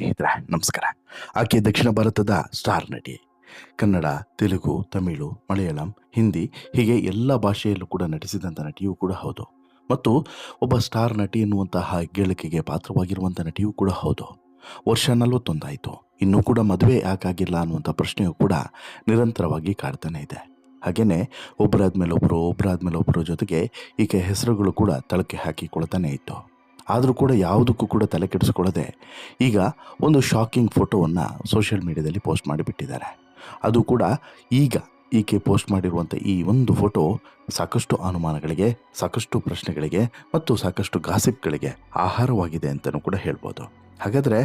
ಸ್ನೇಹಿತರೆ, ನಮಸ್ಕಾರ. ಆಕೆ ದಕ್ಷಿಣ ಭಾರತದ ಸ್ಟಾರ್ ನಟಿ. ಕನ್ನಡ, ತೆಲುಗು, ತಮಿಳು, ಮಲಯಾಳಂ, ಹಿಂದಿ ಹೀಗೆ ಎಲ್ಲ ಭಾಷೆಯಲ್ಲೂ ಕೂಡ ನಟಿಸಿದಂಥ ನಟಿಯೂ ಕೂಡ ಹೌದು. ಮತ್ತು ಒಬ್ಬ ಸ್ಟಾರ್ ನಟಿ ಎನ್ನುವಂತಹ ಗೇಳಿಕೆಗೆ ಪಾತ್ರವಾಗಿರುವಂಥ ನಟಿಯೂ ಕೂಡ ಹೌದು. ವರ್ಷ ನಲವತ್ತೊಂದಾಯಿತು. ಇನ್ನೂ ಕೂಡ ಮದುವೆ ಯಾಕಾಗಿಲ್ಲ ಅನ್ನುವಂಥ ಪ್ರಶ್ನೆಯೂ ಕೂಡ ನಿರಂತರವಾಗಿ ಕಾಡ್ತಾನೆ ಇದೆ. ಹಾಗೆಯೇ ಒಬ್ಬರಾದ್ಮೇಲೆ ಒಬ್ಬರು ಒಬ್ಬರಾದ್ಮೇಲೆ ಒಬ್ಬರ ಜೊತೆಗೆ ಈಕೆ ಹೆಸರುಗಳು ಕೂಡ ತಳಕ್ಕೆ ಹಾಕಿಕೊಳ್ತಾನೆ ಇತ್ತು. ಆದರೂ ಕೂಡ ಯಾವುದಕ್ಕೂ ಕೂಡ ತಲೆ ಕೆಡಿಸ್ಕೊಳ್ಳದೆ ಈಗ ಒಂದು ಶಾಕಿಂಗ್ ಫೋಟೋವನ್ನು ಸೋಷಿಯಲ್ ಮೀಡಿಯಾದಲ್ಲಿ ಪೋಸ್ಟ್ ಮಾಡಿಬಿಟ್ಟಿದ್ದಾರೆ. ಅದು ಕೂಡ ಈಗ ಈಕೆ ಪೋಸ್ಟ್ ಮಾಡಿರುವಂಥ ಈ ಒಂದು ಫೋಟೋ ಸಾಕಷ್ಟು ಅನುಮಾನಗಳಿಗೆ, ಸಾಕಷ್ಟು ಪ್ರಶ್ನೆಗಳಿಗೆ ಮತ್ತು ಸಾಕಷ್ಟು ಗಾಸಿಪ್ಗಳಿಗೆ ಆಹಾರವಾಗಿದೆ ಅಂತಲೂ ಕೂಡ ಹೇಳ್ಬೋದು. ಹಾಗಾದರೆ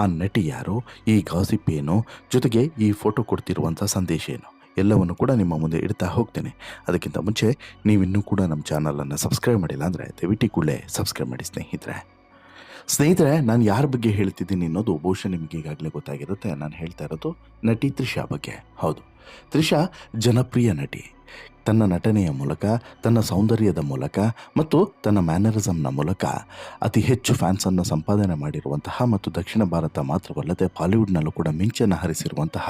ಆ ನಟಿ ಯಾರು, ಈ ಗಾಸಿಪ್ ಏನು, ಜೊತೆಗೆ ಈ ಫೋಟೋ ಕೊಡ್ತಿರುವಂಥ ಸಂದೇಶ ಏನು? ಎಲ್ಲವನ್ನು ಕೂಡ ನಿಮ್ಮ ಮುಂದೆ ಇಡ್ತಾ ಹೋಗ್ತೇನೆ. ಅದಕ್ಕಿಂತ ಮುಂಚೆ ನೀವಿನ್ನೂ ಕೂಡ ನಮ್ಮ ಚಾನಲನ್ನು ಸಬ್ಸ್ಕ್ರೈಬ್ ಮಾಡಿಲ್ಲ ಅಂದರೆ ದಯವಿಟ್ಟು ಕೂಡಲೇ ಸಬ್ಸ್ಕ್ರೈಬ್ ಮಾಡಿ ಸ್ನೇಹಿತರೆ. ಸ್ನೇಹಿತರೆ, ನಾನು ಯಾರ ಬಗ್ಗೆ ಹೇಳ್ತಿದ್ದೀನಿ ಅನ್ನೋದು ಬಹುಶಃ ನಿಮಗೆ ಈಗಾಗಲೇ ಗೊತ್ತಾಗಿರುತ್ತೆ. ನಾನು ಹೇಳ್ತಾ ಇರೋದು ನಟಿ ತ್ರಿಷಾ ಬಗ್ಗೆ. ಹೌದು. ತ್ರಿಷಾ ಜನಪ್ರಿಯ ನಟಿ. ತನ್ನ ನಟನೆಯ ಮೂಲಕ, ತನ್ನ ಸೌಂದರ್ಯದ ಮೂಲಕ ಮತ್ತು ತನ್ನ ಮ್ಯಾನರಿಸಮ್ನ ಮೂಲಕ ಅತಿ ಹೆಚ್ಚು ಫ್ಯಾನ್ಸನ್ನು ಸಂಪಾದನೆ ಮಾಡಿರುವಂತಹ ಮತ್ತು ದಕ್ಷಿಣ ಭಾರತ ಮಾತ್ರವಲ್ಲದೆ ಬಾಲಿವುಡ್ನಲ್ಲೂ ಕೂಡ ಮಿಂಚನ್ನು ಹರಿಸಿರುವಂತಹ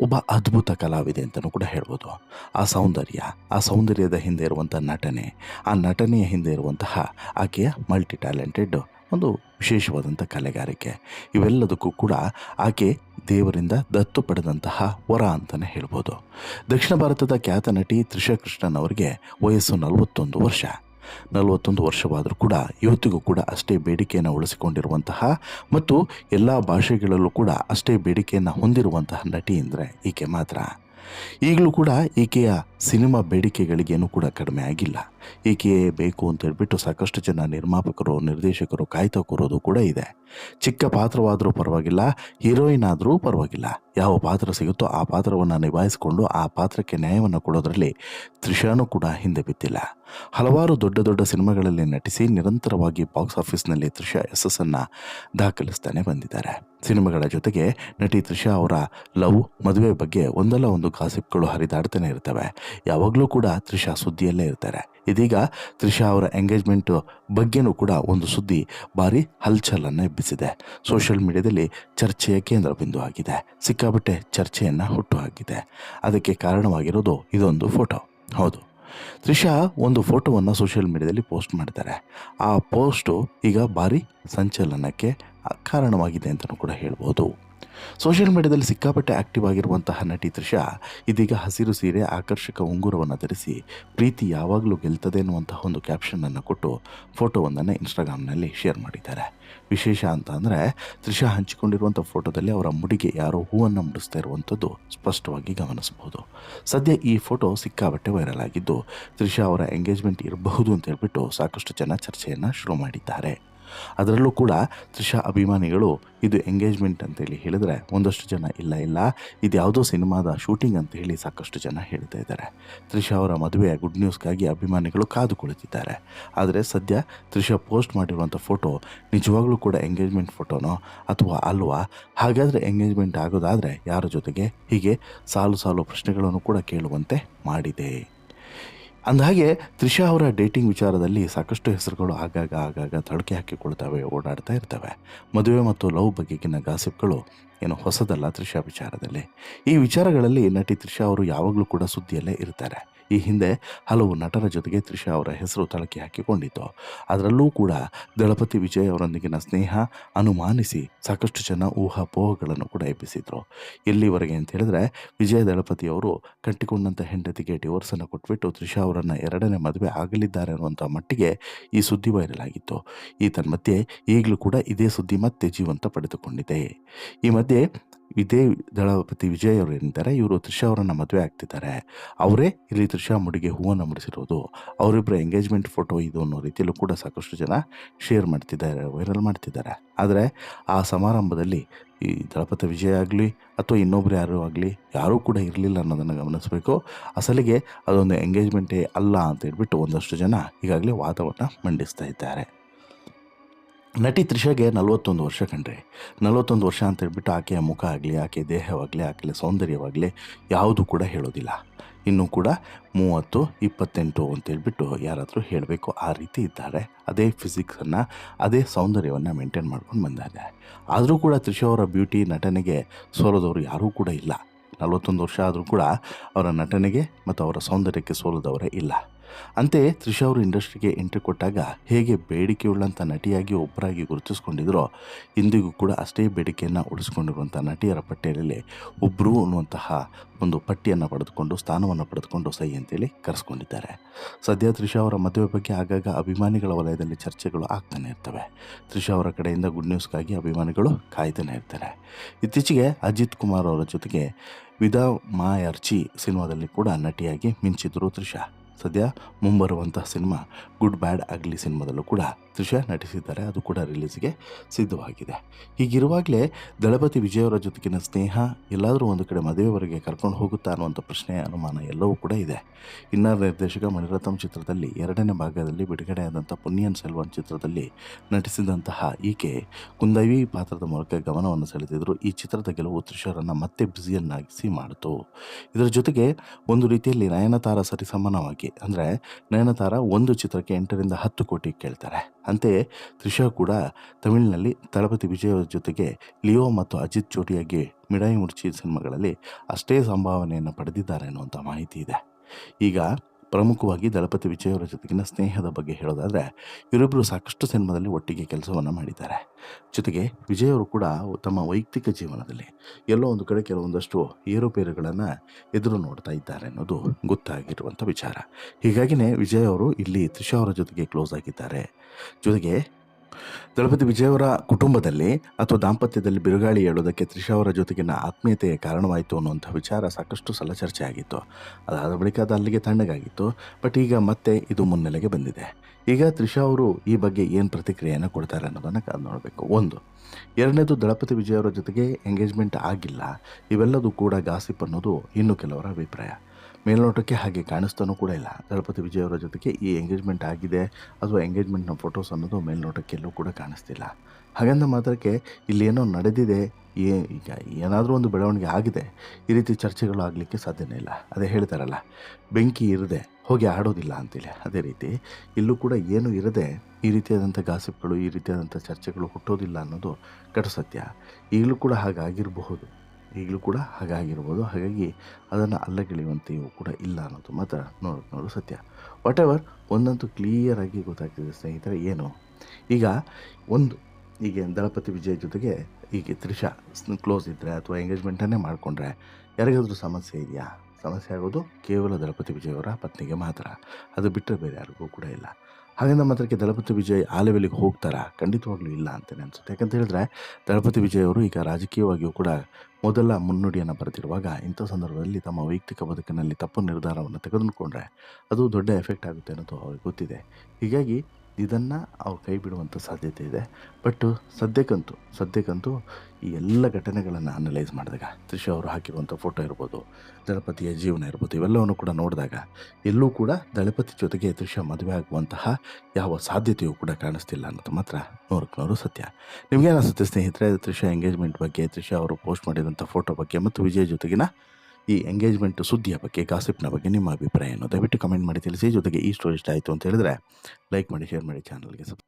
ಒಬ್ಬ ಅದ್ಭುತ ಕಲಾವಿದೆ ಅಂತಲೂ ಕೂಡ ಹೇಳ್ಬೋದು. ಆ ಸೌಂದರ್ಯ, ಆ ಸೌಂದರ್ಯದ ಹಿಂದೆ ಇರುವಂಥ ನಟನೆ, ಆ ನಟನೆಯ ಹಿಂದೆ ಇರುವಂತಹ ಆಕೆಯ ಮಲ್ಟಿ ಟ್ಯಾಲೆಂಟೆಡ್ ಒಂದು ವಿಶೇಷವಾದಂಥ ಕಲೆಗಾರಿಕೆ. ಇವೆಲ್ಲದಕ್ಕೂ ಕೂಡ ಆಕೆ ದೇವರಿಂದ ದತ್ತು ಪಡೆದಂತಹ ವರ ಅಂತಲೇ ಹೇಳ್ಬೋದು. ದಕ್ಷಿಣ ಭಾರತದ ಖ್ಯಾತ ನಟಿ ತ್ರಿಷಾ ಕೃಷ್ಣನ್ ಅವರಿಗೆ ವಯಸ್ಸು ನಲವತ್ತೊಂದು ವರ್ಷ. ನಲವತ್ತೊಂದು ವರ್ಷವಾದರೂ ಕೂಡ ಇವತ್ತಿಗೂ ಕೂಡ ಅಷ್ಟೇ ಬೇಡಿಕೆಯನ್ನು ಉಳಿಸಿಕೊಂಡಿರುವಂತಹ ಮತ್ತು ಎಲ್ಲ ಭಾಷೆಗಳಲ್ಲೂ ಕೂಡ ಅಷ್ಟೇ ಬೇಡಿಕೆಯನ್ನು ಹೊಂದಿರುವಂತಹ ನಟಿ ಅಂದರೆ ಈಕೆ ಮಾತ್ರ. ಈಗಲೂ ಕೂಡ ಈಕೆಯ ಸಿನಿಮಾ ಬೇಡಿಕೆಗಳಿಗೇನು ಕೂಡ ಕಡಿಮೆ ಆಗಿಲ್ಲ. ಈಕೆ ಬೇಕು ಅಂತ ಹೇಳ್ಬಿಟ್ಟು ಸಾಕಷ್ಟು ಜನ ನಿರ್ಮಾಪಕರು, ನಿರ್ದೇಶಕರು ಕಾಯ್ತಾ ಕೂರೋದು ಕೂಡ ಇದೆ. ಚಿಕ್ಕ ಪಾತ್ರವಾದರೂ ಪರವಾಗಿಲ್ಲ, ಹೀರೋಯಿನ್ ಆದರೂ ಪರವಾಗಿಲ್ಲ. ಯಾವ ಪಾತ್ರ ಸಿಗುತ್ತೋ ಆ ಪಾತ್ರವನ್ನು ನಿಭಾಯಿಸಿಕೊಂಡು ಆ ಪಾತ್ರಕ್ಕೆ ನ್ಯಾಯವನ್ನು ಕೊಡೋದರಲ್ಲಿ ತ್ರಿಷಾನು ಕೂಡ ಹಿಂದೆ ಬಿದ್ದಿಲ್ಲ. ಹಲವಾರು ದೊಡ್ಡ ದೊಡ್ಡ ಸಿನಿಮಾಗಳಲ್ಲಿ ನಟಿಸಿ ನಿರಂತರವಾಗಿ ಬಾಕ್ಸ್ ಆಫೀಸ್ನಲ್ಲಿ ತ್ರಿಷಾ ಯಶಸ್ಸನ್ನು ದಾಖಲಿಸ್ತಾನೆ ಬಂದಿದ್ದಾರೆ. ಸಿನಿಮಾಗಳ ಜೊತೆಗೆ ನಟಿ ತ್ರಿಷಾ ಅವರ ಲವ್, ಮದುವೆ ಬಗ್ಗೆ ಒಂದಲ್ಲ ಒಂದು ಕಾಸಿಪ್ಗಳು ಹರಿದಾಡ್ತಾನೆ ಇರ್ತವೆ. ಯಾವಾಗಲೂ ಕೂಡ ತ್ರಿಷಾ ಸುದ್ದಿಯಲ್ಲೇ ಇರ್ತಾರೆ. ಇದೀಗ ತ್ರಿಷಾ ಅವರ ಎಂಗೇಜ್ಮೆಂಟ್ ಬಗ್ಗೆನೂ ಕೂಡ ಒಂದು ಸುದ್ದಿ ಭಾರಿ ಹಲ್ಚಲನ್ನು ಎಬ್ಬಿಸಿದೆ. ಸೋಷಿಯಲ್ ಮೀಡಿಯಾದಲ್ಲಿ ಚರ್ಚೆಯ ಕೇಂದ್ರ ಬಿಂದು ಆಗಿದೆ. ಸಿಕ್ಕಾಬಟ್ಟೆ ಚರ್ಚೆಯನ್ನು ಹುಟ್ಟುಹಾಕಿದೆ ಅದಕ್ಕೆ ಕಾರಣವಾಗಿರೋದು ಇದೊಂದು ಫೋಟೋ ಹೌದು. ತ್ರಿಷಾ ಒಂದು ಫೋಟೋವನ್ನು ಸೋಷಿಯಲ್ ಮೀಡಿಯಾದಲ್ಲಿ ಪೋಸ್ಟ್ ಮಾಡ್ತಾರೆ. ಆ ಪೋಸ್ಟು ಈಗ ಭಾರಿ ಸಂಚಲನಕ್ಕೆ ಕಾರಣವಾಗಿದೆ ಅಂತಲೂ ಕೂಡ ಹೇಳ್ಬೋದು. ಸೋಷಿಯಲ್ ಮೀಡಿಯಾದಲ್ಲಿ ಸಿಕ್ಕಾಪಟ್ಟೆ ಆಕ್ಟಿವ್ ಆಗಿರುವಂತಹ ನಟಿ ತ್ರಿಷಾ, ಇದೀಗ ಹಸಿರು ಸೀರೆ, ಆಕರ್ಷಕ ಉಂಗುರವನ್ನು ಧರಿಸಿ ಪ್ರೀತಿ ಯಾವಾಗಲೂ ಗೆಲ್ತದೆ ಎನ್ನುವಂತಹ ಒಂದು ಕ್ಯಾಪ್ಷನನ್ನು ಕೊಟ್ಟು ಫೋಟೋವೊಂದನ್ನು ಇನ್ಸ್ಟಾಗ್ರಾಮ್ನಲ್ಲಿ ಶೇರ್ ಮಾಡಿದ್ದಾರೆ. ವಿಶೇಷ ಅಂತ ಅಂದರೆ ತ್ರಿಷಾ ಹಂಚಿಕೊಂಡಿರುವಂಥ ಫೋಟೋದಲ್ಲಿ ಅವರ ಮುಡಿಗೆ ಯಾರೋ ಹೂವನ್ನು ಮುಡಿಸ್ತಾ ಇರುವಂಥದ್ದು ಸ್ಪಷ್ಟವಾಗಿ ಗಮನಿಸಬಹುದು. ಸದ್ಯ ಈ ಫೋಟೋ ಸಿಕ್ಕಾಬಟ್ಟೆ ವೈರಲ್ ಆಗಿದ್ದು, ತ್ರಿಷಾ ಅವರ ಎಂಗೇಜ್ಮೆಂಟ್ ಇರಬಹುದು ಅಂತ ಹೇಳ್ಬಿಟ್ಟು ಸಾಕಷ್ಟು ಜನ ಚರ್ಚೆಯನ್ನು ಶುರು ಮಾಡಿದ್ದಾರೆ. ಅದರಲ್ಲೂ ಕೂಡ ತ್ರಿಷಾ ಅಭಿಮಾನಿಗಳು ಇದು ಎಂಗೇಜ್ಮೆಂಟ್ ಅಂತೇಳಿ ಹೇಳಿದ್ರೆ ಒಂದಷ್ಟು ಜನ ಇಲ್ಲ ಇಲ್ಲ. ಇದು ಯಾವುದೋ ಸಿನಿಮಾದ ಶೂಟಿಂಗ್ ಅಂತ ಹೇಳಿ ಸಾಕಷ್ಟು ಜನ ಹೇಳ್ತಾ ಇದ್ದಾರೆ. ತ್ರಿಷಾ ಅವರ ಮದುವೆಯ ಗುಡ್ ನ್ಯೂಸ್ಗಾಗಿ ಅಭಿಮಾನಿಗಳು ಕಾದು ಕುಳಿತಿದ್ದಾರೆ. ಆದರೆ ಸದ್ಯ ತ್ರಿಷಾ ಪೋಸ್ಟ್ ಮಾಡಿರುವಂಥ ಫೋಟೋ ನಿಜವಾಗ್ಲೂ ಕೂಡ ಎಂಗೇಜ್ಮೆಂಟ್ ಫೋಟೋನೋ ಅಥವಾ ಅಲ್ವಾ? ಹಾಗಾದರೆ ಎಂಗೇಜ್ಮೆಂಟ್ ಆಗೋದಾದರೆ ಯಾರ ಜೊತೆಗೆ? ಹೀಗೆ ಸಾಲು ಸಾಲು ಪ್ರಶ್ನೆಗಳನ್ನು ಕೂಡ ಕೇಳುವಂತೆ ಮಾಡಿದೆ. ಅಂದಹಾಗೆ ತ್ರಿಷಾ ಅವರ ಡೇಟಿಂಗ್ ವಿಚಾರದಲ್ಲಿ ಸಾಕಷ್ಟು ಹೆಸರುಗಳು ಆಗಾಗ ಆಗಾಗ ತಡಕೆ ಹಾಕಿಕೊಳ್ತವೆ, ಓಡಾಡ್ತಾ ಇರ್ತವೆ. ಮದುವೆ ಮತ್ತು ಲವ್ ಬಗೆಗಿನ ಗಾಸಿಪ್ಗಳು ಏನು ಹೊಸದಲ್ಲ ತ್ರಿಷಾ ವಿಚಾರದಲ್ಲಿ. ಈ ವಿಚಾರಗಳಲ್ಲಿ ನಟಿ ತ್ರಿಷಾ ಅವರು ಯಾವಾಗಲೂ ಕೂಡ ಸುದ್ದಿಯಲ್ಲೇ ಇರ್ತಾರೆ. ಈ ಹಿಂದೆ ಹಲವು ನಟರ ಜೊತೆಗೆ ತ್ರಿಷಾ ಅವರ ಹೆಸರು ತಳಕಿ ಹಾಕಿಕೊಂಡಿತ್ತು. ಅದರಲ್ಲೂ ಕೂಡ ದಳಪತಿ ವಿಜಯ್ ಅವರೊಂದಿಗಿನ ಸ್ನೇಹ ಅನುಮಾನಿಸಿ ಸಾಕಷ್ಟು ಜನ ಊಹಾಪೋಹಗಳನ್ನು ಕೂಡ ಎಬ್ಬಿಸಿದ್ರು. ಎಲ್ಲಿವರೆಗೆ ಅಂತ ಹೇಳಿದ್ರೆ ವಿಜಯ ದಳಪತಿ ಅವರು ಕಟ್ಟಿಕೊಂಡಂಥ ಹೆಂಡತಿಗೆ ಡಿವೋರ್ಸನ್ನು ಕೊಟ್ಬಿಟ್ಟು ತ್ರಿಷಾ ಅವರನ್ನು ಎರಡನೇ ಮದುವೆ ಆಗಲಿದ್ದಾರೆ ಅನ್ನುವಂಥ ಮಟ್ಟಿಗೆ ಈ ಸುದ್ದಿ ವೈರಲ್ ಆಗಿತ್ತು. ಈ ತನ್ಮಧ್ಯೆ ಈಗಲೂ ಕೂಡ ಇದೇ ಸುದ್ದಿ ಮತ್ತೆ ಜೀವಂತ ಪಡೆದುಕೊಂಡಿದೆ. ಈ ಮಧ್ಯೆ ಇದೇ ದಳಪತಿ ವಿಜಯ್ ಅವರು ಏನಿದ್ದಾರೆ ಇವರು ತ್ರಿಷಾ ಅವರನ್ನು ಮದುವೆ ಆಗ್ತಿದ್ದಾರೆ. ಅವರೇ ಇಲ್ಲಿ ತ್ರಿಷಾ ಮುಡಿಗೆ ಹೂವನ್ನು ಮುಡಿಸಿರೋದು. ಅವರಿಬ್ಬರ ಎಂಗೇಜ್ಮೆಂಟ್ ಫೋಟೋ ಇದು ಅನ್ನೋ ರೀತಿಯಲ್ಲೂ ಕೂಡ ಸಾಕಷ್ಟು ಜನ ಶೇರ್ ಮಾಡ್ತಿದ್ದಾರೆ ವೈರಲ್ ಮಾಡ್ತಿದ್ದಾರೆ. ಆದರೆ ಆ ಸಮಾರಂಭದಲ್ಲಿ ಈ ದಳಪತಿ ವಿಜಯ ಆಗಲಿ ಅಥವಾ ಇನ್ನೊಬ್ರು ಯಾರೂ ಆಗಲಿ, ಯಾರೂ ಕೂಡ ಇರಲಿಲ್ಲ ಅನ್ನೋದನ್ನು ಗಮನಿಸಬೇಕು. ಅಸಲಿಗೆ ಅದೊಂದು ಎಂಗೇಜ್ಮೆಂಟೇ ಅಲ್ಲ ಅಂತ ಹೇಳ್ಬಿಟ್ಟು ಒಂದಷ್ಟು ಜನ ಈಗಾಗಲೇ ವಾತಾವರಣ ಮಂಡಿಸ್ತಾ ಇದ್ದಾರೆ. ನಟಿ ತ್ರಿಷಾಗೆ ನಲವತ್ತೊಂದು ವರ್ಷ ಕಂಡ್ರೆ ನಲವತ್ತೊಂದು ವರ್ಷ ಅಂತ ಹೇಳ್ಬಿಟ್ಟು ಆಕೆಯ ಮುಖ ಆಗಲಿ, ಆಕೆಯ ದೇಹವಾಗಲಿ, ಆಕೆಯ ಸೌಂದರ್ಯವಾಗಲಿ ಯಾವುದು ಕೂಡ ಹೇಳೋದಿಲ್ಲ. ಇನ್ನೂ ಕೂಡ ಮೂವತ್ತು, ಇಪ್ಪತ್ತೆಂಟು ಅಂತೇಳ್ಬಿಟ್ಟು ಯಾರಾದರೂ ಹೇಳಬೇಕು, ಆ ರೀತಿ ಇದ್ದಾರೆ. ಅದೇ ಫಿಸಿಕ್ಸನ್ನು ಅದೇ ಸೌಂದರ್ಯವನ್ನು ಮೇಂಟೈನ್ ಮಾಡ್ಕೊಂಡು ಬಂದಿದೆ ಆದರೂ ಕೂಡ ತ್ರಿಷಾ ಅವರ ಬ್ಯೂಟಿ ನಟನೆಗೆ ಸೋಲದವರು ಯಾರೂ ಕೂಡ ಇಲ್ಲ. ನಲವತ್ತೊಂದು ವರ್ಷ ಆದರೂ ಕೂಡ ಅವರ ನಟನೆಗೆ ಮತ್ತು ಅವರ ಸೌಂದರ್ಯಕ್ಕೆ ಸೋಲದವರೇ ಇಲ್ಲ. ಅಂತೆಯೇ ತ್ರಿಷಾ ಅವರು ಇಂಡಸ್ಟ್ರಿಗೆ ಎಂಟ್ರಿ ಕೊಟ್ಟಾಗ ಹೇಗೆ ಬೇಡಿಕೆಯುಳ್ಳಂಥ ನಟಿಯಾಗಿ ಒಬ್ಬರಾಗಿ ಗುರುತಿಸ್ಕೊಂಡಿದ್ರೋ ಇಂದಿಗೂ ಕೂಡ ಅಷ್ಟೇ ಬೇಡಿಕೆಯನ್ನು ಉಳಿಸ್ಕೊಂಡಿರುವಂಥ ನಟಿಯರ ಪಟ್ಟಿಯಲ್ಲಿ ಒಬ್ಬರು ಅನ್ನುವಂತಹ ಒಂದು ಪಟ್ಟಿಯನ್ನು ಪಡೆದುಕೊಂಡು, ಸ್ಥಾನವನ್ನು ಪಡೆದುಕೊಂಡು ಸೈ ಅಂತೇಳಿ ಕರೆಸ್ಕೊಂಡಿದ್ದಾರೆ. ಸದ್ಯ ತ್ರಿಷಾ ಅವರ ಮದುವೆ ಬಗ್ಗೆ ಆಗಾಗ ಅಭಿಮಾನಿಗಳ ವಲಯದಲ್ಲಿ ಚರ್ಚೆಗಳು ಆಗ್ತಾನೆ ಇರ್ತವೆ. ತ್ರಿಷಾ ಅವರ ಕಡೆಯಿಂದ ಗುಡ್ ನ್ಯೂಸ್ಗಾಗಿ ಅಭಿಮಾನಿಗಳು ಕಾಯ್ತಾನೆ ಇರ್ತಾರೆ. ಇತ್ತೀಚೆಗೆ ಅಜಿತ್ ಕುಮಾರ್ ಅವರ ಜೊತೆಗೆ ವಿದಾ ಮಾಯರ್ಚಿ ಸಿನಿಮಾದಲ್ಲಿ ಕೂಡ ನಟಿಯಾಗಿ ಮಿಂಚಿದ್ರು ತ್ರಿಷಾ. ಸದ್ಯ ಮುಂಬರುವಂತಹ ಸಿನಿಮಾ ಗುಡ್ ಬ್ಯಾಡ್ ಆಗಲಿ ಸಿನಿಮಾದಲ್ಲೂ ಕೂಡ ತ್ರಿಷಾ ನಟಿಸಿದ್ದಾರೆ. ಅದು ಕೂಡ ರಿಲೀಸ್ಗೆ ಸಿದ್ಧವಾಗಿದೆ. ಹೀಗಿರುವಾಗಲೇ ದಳಪತಿ ವಿಜಯವರ ಜೊತೆಗಿನ ಸ್ನೇಹ ಎಲ್ಲಾದರೂ ಒಂದು ಕಡೆ ಮದುವೆವರೆಗೆ ಕರ್ಕೊಂಡು ಹೋಗುತ್ತಾ ಅನ್ನುವಂಥ ಪ್ರಶ್ನೆ ಅನುಮಾನ ಎಲ್ಲವೂ ಕೂಡ ಇದೆ. ಇನ್ನ ನಿರ್ದೇಶಕ ಮಣಿರತ್ನಂ ಚಿತ್ರದಲ್ಲಿ ಎರಡನೇ ಭಾಗದಲ್ಲಿ ಬಿಡುಗಡೆಯಾದಂಥ ಪುನ್ಯನ್ ಸೆಲ್ವನ್ ಚಿತ್ರದಲ್ಲಿ ನಟಿಸಿದಂತಹ ಈಕೆ ಕುಂದೈವಿ ಪಾತ್ರದ ಮೂಲಕ ಗಮನವನ್ನು ಸೆಳೆದಿದ್ದರು ಈ ಚಿತ್ರದ ಗೆಲುವು ತ್ರಿಷಾರನ್ನು ಮತ್ತೆ ಬ್ಯುಸಿಯನ್ನಾಗಿಸಿ ಮಾಡಿತು. ಇದರ ಜೊತೆಗೆ ಒಂದು ರೀತಿಯಲ್ಲಿ ನಯನತಾರ ಸರಿಸಮಾನವಾಗಿ ಅಂದರೆ ನಯನತಾರ ಒಂದು ಚಿತ್ರಕ್ಕೆ ಎಂಟರಿಂದ ಹತ್ತು ಕೋಟಿ ಕೇಳ್ತಾರೆ. ಅಂತೆಯೇ ತ್ರಿಷಾ ಕೂಡ ತಮಿಳಿನಲ್ಲಿ ತಳಪತಿ ವಿಜಯ್ ಜೊತೆಗೆ ಲಿಯೋ ಮತ್ತು ಅಜಿತ್ ಜೋಡಿಯಾಗಿ ಮಿಡಾಯಿ ಮುಡ್ಚಿ ಸಿನಿಮಾಗಳಲ್ಲಿ ಅಷ್ಟೇ ಸಂಭಾವನೆಯನ್ನು ಪಡೆದಿದ್ದಾರೆ ಅನ್ನುವಂಥ ಮಾಹಿತಿ ಇದೆ. ಈಗ ಪ್ರಮುಖವಾಗಿ ದಳಪತಿ ವಿಜಯ್ ಅವರ ಜೊತೆಗಿನ ಸ್ನೇಹದ ಬಗ್ಗೆ ಹೇಳೋದಾದರೆ ಇವರಿಬ್ಬರು ಸಾಕಷ್ಟು ಸಿನಿಮಾದಲ್ಲಿ ಒಟ್ಟಿಗೆ ಕೆಲಸವನ್ನು ಮಾಡಿದ್ದಾರೆ. ಜೊತೆಗೆ ವಿಜಯ್ ಅವರು ಕೂಡ ತಮ್ಮ ವೈಯಕ್ತಿಕ ಜೀವನದಲ್ಲಿ ಎಲ್ಲೋ ಒಂದು ಕಡೆ ಕೆಲವೊಂದಷ್ಟು ಏರುಪೇರುಗಳನ್ನು ಎದುರು ನೋಡ್ತಾ ಇದ್ದಾರೆ ಅನ್ನೋದು ಗೊತ್ತಾಗಿರುವಂಥ ವಿಚಾರ. ಹೀಗಾಗಿಯೇ ವಿಜಯ್ ಅವರು ಇಲ್ಲಿ ತ್ರಿಷಾ ಅವರ ಜೊತೆಗೆ ಕ್ಲೋಸ್ ಆಗಿದ್ದಾರೆ. ಜೊತೆಗೆ ದಳಪತಿ ವಿಜಯವರ ಕುಟುಂಬದಲ್ಲಿ ಅಥವಾ ದಾಂಪತ್ಯದಲ್ಲಿ ಬಿರುಗಾಳಿ ಹೇಳೋದಕ್ಕೆ ತ್ರಿಷಾ ಅವರ ಜೊತೆಗಿನ ಆತ್ಮೀಯತೆಯ ಕಾರಣವಾಯಿತು ಅನ್ನುವಂಥ ವಿಚಾರ ಸಾಕಷ್ಟು ಸಲ ಚರ್ಚೆ ಆಗಿತ್ತು ಅದಾದ ಬಳಿಕ ಅದು ಅಲ್ಲಿಗೆ ತಣ್ಣಗಾಗಿತ್ತು. ಬಟ್ ಈಗ ಮತ್ತೆ ಇದು ಮುನ್ನೆಲೆಗೆ ಬಂದಿದೆ. ಈಗ ತ್ರಿಷಾ ಅವರು ಈ ಬಗ್ಗೆ ಏನು ಪ್ರತಿಕ್ರಿಯೆಯನ್ನು ಕೊಡ್ತಾರೆ ಅನ್ನೋದನ್ನು ಕಾದು ನೋಡಬೇಕು. ಒಂದು, ಎರಡನೇದು ದಳಪತಿ ವಿಜಯವರ ಜೊತೆಗೆ ಎಂಗೇಜ್ಮೆಂಟ್ ಆಗಿಲ್ಲ. ಇವೆಲ್ಲದೂ ಕೂಡ ಗಾಸಿಪ್ ಅನ್ನೋದು ಇನ್ನು ಕೆಲವರ ಅಭಿಪ್ರಾಯ. ಮೇಲ್ನೋಟಕ್ಕೆ ಹಾಗೆ ಕಾಣಿಸ್ತಾನೂ ಕೂಡ ಇಲ್ಲ. ದಳಪತಿ ವಿಜಯ್ ಅವರ ಜೊತೆಗೆ ಈ ಎಂಗೇಜ್ಮೆಂಟ್ ಆಗಿದೆ. ಅಥವಾ ಎಂಗೇಜ್ಮೆಂಟ್ನ ಫೋಟೋಸ್ ಅನ್ನೋದು ಮೇಲ್ನೋಟಕ್ಕೆ ಎಲ್ಲೂ ಕೂಡ ಕಾಣಿಸ್ತಿಲ್ಲ. ಹಾಗಂದ ಮಾತ್ರಕ್ಕೆ ಇಲ್ಲಿ ಏನೋ ನಡೆದಿದೆ. ಏ, ಈಗ ಏನಾದರೂ ಒಂದು ಬೆಳವಣಿಗೆ ಆಗಿದೆ. ಈ ರೀತಿ ಚರ್ಚೆಗಳು ಆಗಲಿಕ್ಕೆ ಸಾಧ್ಯನೇ ಇಲ್ಲ. ಅದೇ ಹೇಳ್ತಾರಲ್ಲ, ಬೆಂಕಿ ಇರದೆ ಹೋಗಿ ಆಡೋದಿಲ್ಲ ಅಂತೇಳಿ. ಅದೇ ರೀತಿ ಇಲ್ಲೂ ಕೂಡ ಏನೂ ಇರದೆ ಈ ರೀತಿಯಾದಂಥ ಗಾಸಿಪ್ಗಳು ಈ ರೀತಿಯಾದಂಥ ಚರ್ಚೆಗಳು ಹುಟ್ಟೋದಿಲ್ಲ ಅನ್ನೋದು ಕಟು ಸತ್ಯ ಈಗಲೂ ಕೂಡ ಹಾಗಾಗಿರಬಹುದು ಈಗಲೂ ಕೂಡ ಹಾಗಾಗಿರ್ಬೋದು. ಹಾಗಾಗಿ ಅದನ್ನು ಅಲ್ಲಗೆಳೆಯುವಂತೆಯೂ ಕೂಡ ಇಲ್ಲ ಅನ್ನೋದು ಮಾತ್ರ ನೋಡು ನೋಡು ಸತ್ಯ. ವಾಟ್ ಎವರ್ ಒಂದಂತೂ ಕ್ಲಿಯರಾಗಿ ಗೊತ್ತಾಗ್ತಿದೆ ಸ್ನೇಹಿತರೆ, ಏನು? ಈಗ ಒಂದು, ಈಗ ದಳಪತಿ ವಿಜಯ್ ಜೊತೆಗೆ ಈಗ ತ್ರಿಷಾ ಕ್ಲೋಸ್ ಇದ್ದರೆ ಅಥವಾ ಎಂಗೇಜ್ಮೆಂಟನ್ನೇ ಮಾಡಿಕೊಂಡ್ರೆ, ಯಾರಿಗಾದ್ರೂ ಸಮಸ್ಯೆ ಇದೆಯಾ? ಸಮಸ್ಯೆ ಆಗೋದು ಕೇವಲ ದಳಪತಿ ವಿಜಯ್ ಅವರ ಪತ್ನಿಗೆ ಮಾತ್ರ. ಅದು ಬಿಟ್ಟರೆ ಬೇರೆ ಯಾರಿಗೂ ಕೂಡ ಇಲ್ಲ. ಹಾಗಂದ ಮಾತ್ರಕ್ಕೆ ದಳಪತಿ ವಿಜಯ್ ಆ ಲೆವೆಲಿಗೆ ಹೋಗ್ತಾರಾ? ಖಂಡಿತವಾಗ್ಲೂ ಇಲ್ಲ ಅಂತಲೇ ಅನಿಸುತ್ತೆ. ಯಾಕಂತ ಹೇಳಿದ್ರೆ, ದಳಪತಿ ವಿಜಯ್ ಅವರು ಈಗ ರಾಜಕೀಯವಾಗಿಯೂ ಕೂಡ ಮೊದಲ ಮುನ್ನುಡಿಯನ್ನು ಬರೆದಿರುವಾಗ ಇಂಥ ಸಂದರ್ಭದಲ್ಲಿ ತಮ್ಮ ವೈಯಕ್ತಿಕ ಬದುಕಿನಲ್ಲಿ ತಪ್ಪು ನಿರ್ಧಾರವನ್ನು ತೆಗೆದುಕೊಂಡ್ರೆ ಅದು ದೊಡ್ಡ ಎಫೆಕ್ಟ್ ಆಗುತ್ತೆ ಅನ್ನೋದು ಅವ್ರಿಗೆ ಗೊತ್ತಿದೆ. ಹೀಗಾಗಿ ಇದನ್ನು ಅವ್ರು ಕೈ ಬಿಡುವಂಥ ಸಾಧ್ಯತೆ ಇದೆ. ಬಟ್ ಸದ್ಯಕ್ಕಂತೂ ಸದ್ಯಕ್ಕಂತೂ ಈ ಎಲ್ಲ ಘಟನೆಗಳನ್ನು ಅನಲೈಸ್ ಮಾಡಿದಾಗ, ತ್ರಿಷಾ ಅವರು ಹಾಕಿರುವಂಥ ಫೋಟೋ ಇರ್ಬೋದು, ದಳಪತಿಯ ಜೀವನ ಇರ್ಬೋದು, ಇವೆಲ್ಲವನ್ನು ಕೂಡ ನೋಡಿದಾಗ ಎಲ್ಲೂ ಕೂಡ ದಳಪತಿ ಜೊತೆಗೆ ತ್ರಿಷಾ ಮದುವೆ ಆಗುವಂತಹ ಯಾವ ಸಾಧ್ಯತೆಯೂ ಕೂಡ ಕಾಣಿಸ್ತಿಲ್ಲ ಅನ್ನೋದು ಮಾತ್ರ ನೂರಕ್ಕೆ ನೂರು ಸತ್ಯ ನಿಮಗೇನಿಸುತ್ತೆ ಸ್ನೇಹಿತರೆ, ತ್ರಿಷಾ ಎಂಗೇಜ್ಮೆಂಟ್ ಬಗ್ಗೆ, ತ್ರಿಷಾ ಅವರು ಪೋಸ್ಟ್ ಮಾಡಿದಂಥ ಫೋಟೋ ಬಗ್ಗೆ ಮತ್ತು ವಿಜಯ್ ಜೊತೆಗಿನ ಈ ಎಂಗೇಜ್ಮೆಂಟ್ ಸುದ್ದಿಯ ಬಗ್ಗೆ ಗಾಸಿಪ್ನ ಬಗ್ಗೆ ನಿಮ್ಮ ಅಭಿಪ್ರಾಯ ಏನು ದಯವಿಟ್ಟು ಕಮೆಂಟ್ ಮಾಡಿ ತಿಳಿಸಿ. ಜೊತೆಗೆ ಈ ಸ್ಟೋರಿ ಇಷ್ಟ ಆಯಿತು ಅಂತ ಹೇಳಿದ್ರೆ ಲೈಕ್ ಮಾಡಿ ಶೇರ್ ಮಾಡಿ ಚಾನಲ್ಗೆ ಸಬ್